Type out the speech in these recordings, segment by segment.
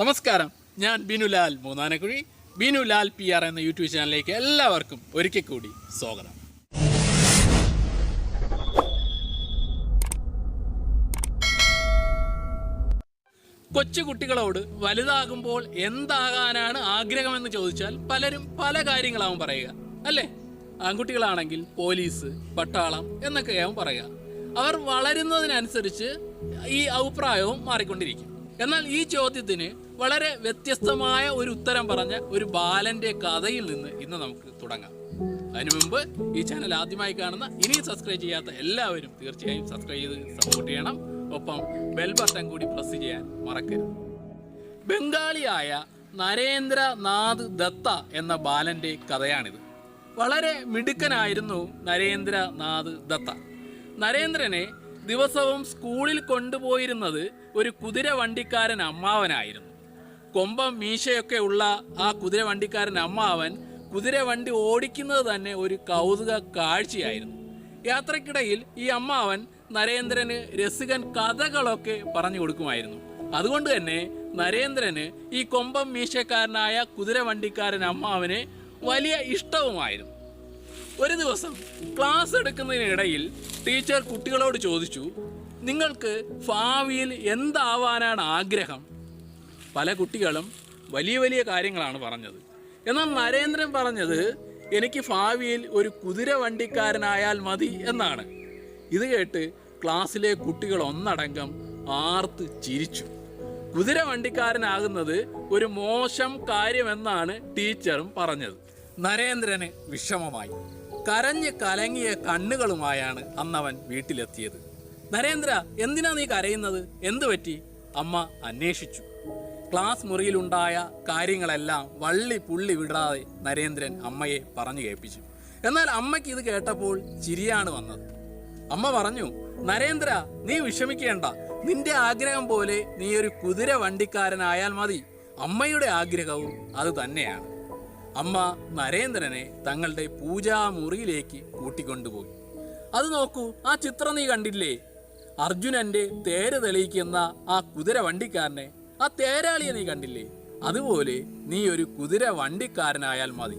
നമസ്കാരം. ഞാൻ Binulal Moonnanakuzhi. Binulal P R എന്ന യൂട്യൂബ് ചാനലിലേക്ക് എല്ലാവർക്കും ഒരിക്കൽ കൂടി സ്വാഗതം. കൊച്ചു കുട്ടികളോട് വലുതാകുമ്പോൾ എന്താകാനാണ് ആഗ്രഹമെന്ന് ചോദിച്ചാൽ പലരും പല കാര്യങ്ങളാവും പറയുക. അല്ലേ? ആൺകുട്ടികളാണെങ്കിൽ പോലീസ് പട്ടാളം എന്നൊക്കെയാവും പറയുക. അവർ വളരുന്നതിനനുസരിച്ച് ഈ അഭിപ്രായവും മാറിക്കൊണ്ടിരിക്കും. എന്നാൽ ഈ ചോദ്യത്തിന് വളരെ വ്യത്യസ്തമായ ഒരു ഉത്തരം പറഞ്ഞ ഒരു ബാലന്റെ കഥയിൽ നിന്ന് ഇന്ന് നമുക്ക് തുടങ്ങാം. അതിനു മുമ്പ് ഈ ചാനൽ ആദ്യമായി കാണുന്ന ഇനി സബ്സ്ക്രൈബ് ചെയ്യാത്ത എല്ലാവരും തീർച്ചയായും സബ്സ്ക്രൈബ് ചെയ്ത് സപ്പോർട്ട് ചെയ്യണം. ഒപ്പം ബെൽ ബട്ടൺ കൂടി പ്രസ് ചെയ്യാൻ മറക്കരുത്. ബംഗാളിയായ നരേന്ദ്രനാഥ് ദത്ത എന്ന ബാലന്റെ കഥയാണിത്. വളരെ മിടുക്കനായിരുന്നു നരേന്ദ്രനാഥ് ദത്ത. നരേന്ദ്രനെ ദിവസവും സ്കൂളിൽ കൊണ്ടുപോയിരുന്നത് ഒരു കുതിര വണ്ടിക്കാരൻ അമ്മാവനായിരുന്നു. കൊമ്പം മീശയൊക്കെ ഉള്ള ആ കുതിര വണ്ടിക്കാരൻ അമ്മാവൻ കുതിര വണ്ടി ഓടിക്കുന്നത് തന്നെ ഒരു കൗതുക കാഴ്ചയായിരുന്നു. യാത്രക്കിടയിൽ ഈ അമ്മാവൻ നരേന്ദ്രന് രസികൻ കഥകളൊക്കെ പറഞ്ഞു കൊടുക്കുമായിരുന്നു. അതുകൊണ്ട് തന്നെ നരേന്ദ്രന് ഈ കൊമ്പം മീശക്കാരനായ കുതിര വണ്ടിക്കാരൻ അമ്മാവനെ വലിയ ഇഷ്ടവുമായിരുന്നു. ഒരു ദിവസം ക്ലാസ് എടുക്കുന്നതിനിടയിൽ ടീച്ചർ കുട്ടികളോട് ചോദിച്ചു നിങ്ങൾക്ക് ഭാവിയിൽ എന്താവാനാണ് ആഗ്രഹം? പല കുട്ടികളും വലിയ വലിയ കാര്യങ്ങളാണ് പറഞ്ഞത്. എന്നാൽ നരേന്ദ്രൻ പറഞ്ഞത് എനിക്ക് ഭാവിയിൽ ഒരു കുതിര വണ്ടിക്കാരനായാൽ മതി എന്നാണ്. ഇത് കേട്ട് ക്ലാസ്സിലെ കുട്ടികൾ ഒന്നടങ്കം ആർത്ത് ചിരിച്ചു. കുതിര വണ്ടിക്കാരനാകുന്നത് ഒരു മോശം കാര്യമെന്നാണ് ടീച്ചറും പറഞ്ഞത്. നരേന്ദ്രന് വിഷമമായി. കരഞ്ഞ് കലങ്ങിയ കണ്ണുകളുമായാണ് അന്നവൻ വീട്ടിലെത്തിയത്. നരേന്ദ്ര എന്തിനാ നീ കരയുന്നത്? എന്തു പറ്റി? അമ്മ അന്വേഷിച്ചു. ക്ലാസ് മുറിയിലുണ്ടായ കാര്യങ്ങളെല്ലാം വള്ളി പുള്ളി വിടാതെ നരേന്ദ്രൻ അമ്മയെ പറഞ്ഞു കേൾപ്പിച്ചു. എന്നാൽ അമ്മയ്ക്ക് ഇത് കേട്ടപ്പോൾ ചിരിയാണ് വന്നത്. അമ്മ പറഞ്ഞു നരേന്ദ്ര നീ വിഷമിക്കേണ്ട. നിന്റെ ആഗ്രഹം പോലെ നീ ഒരു കുതിര വണ്ടിക്കാരനായാൽ മതി. അമ്മയുടെ ആഗ്രഹവും അത് തന്നെയാണ്. അമ്മ നരേന്ദ്രനെ തങ്ങളുടെ പൂജാമുറിയിലേക്ക് കൂട്ടിക്കൊണ്ടുപോയി. അത് നോക്കൂ ആ ചിത്രം നീ കണ്ടില്ലേ? അർജുനന്റെ തേര് തെളിയിക്കുന്ന ആ കുതിര വണ്ടിക്കാരനെ ആ തേരാളിയെ നീ കണ്ടില്ലേ? അതുപോലെ നീ ഒരു കുതിര വണ്ടിക്കാരനായാൽ മതി.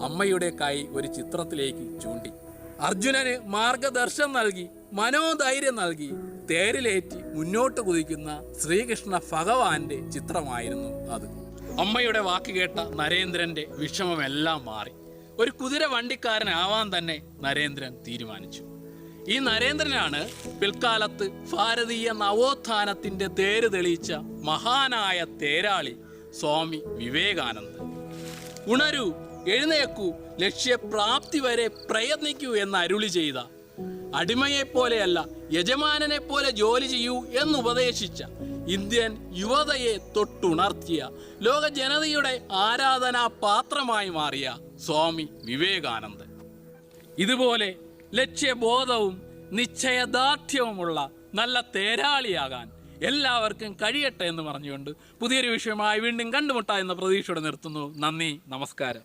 അമ്മയുടെ കൈ ഒരു ചിത്രത്തിലേക്ക് ചൂണ്ടി. അർജുനന് മാർഗദർശനം നൽകി മനോധൈര്യം നൽകി തേരിലേറ്റി മുന്നോട്ട് കുതിക്കുന്ന ശ്രീകൃഷ്ണ ഭഗവാന്റെ ചിത്രമായിരുന്നു അത്. അമ്മയുടെ വാക്ക് കേട്ട നരേന്ദ്രന്റെ വിഷമമെല്ലാം മാറി. ഒരു കുതിര വണ്ടിക്കാരനാവാൻ തന്നെ നരേന്ദ്രൻ തീരുമാനിച്ചു. ഈ നരേന്ദ്രനാണ് പിൽക്കാലത്ത് ഭാരതീയ നവോത്ഥാനത്തിന്റെ തേര് തെളിയിച്ച മഹാനായ തേരാളി സ്വാമി വിവേകാനന്ദൻ. ഉണരൂ എഴുന്നേക്കൂ ലക്ഷ്യപ്രാപ്തി വരെ പ്രയത്നിക്കൂ എന്ന് അരുളി ചെയ്ത അടിമയെപ്പോലെയല്ല യജമാനനെ പോലെ ജോലി ചെയ്യൂ എന്നുപദേശിച്ച ഇന്ത്യൻ യുവതയെ തൊട്ടുണർത്തിയ ലോക ജനതയുടെ ആരാധനാ പാത്രമായി മാറിയ സ്വാമി വിവേകാനന്ദൻ. ഇതുപോലെ ലക്ഷ്യബോധവും നിശ്ചയദാർഢ്യവുമുള്ള നല്ല തേരാളിയാകാൻ എല്ലാവർക്കും കഴിയട്ടെ എന്ന് പറഞ്ഞുകൊണ്ട് പുതിയൊരു വിഷയമായി വീണ്ടും കണ്ടുമുട്ട എന്ന പ്രതീക്ഷയോടെ നിർത്തുന്നു. നന്ദി നമസ്കാരം.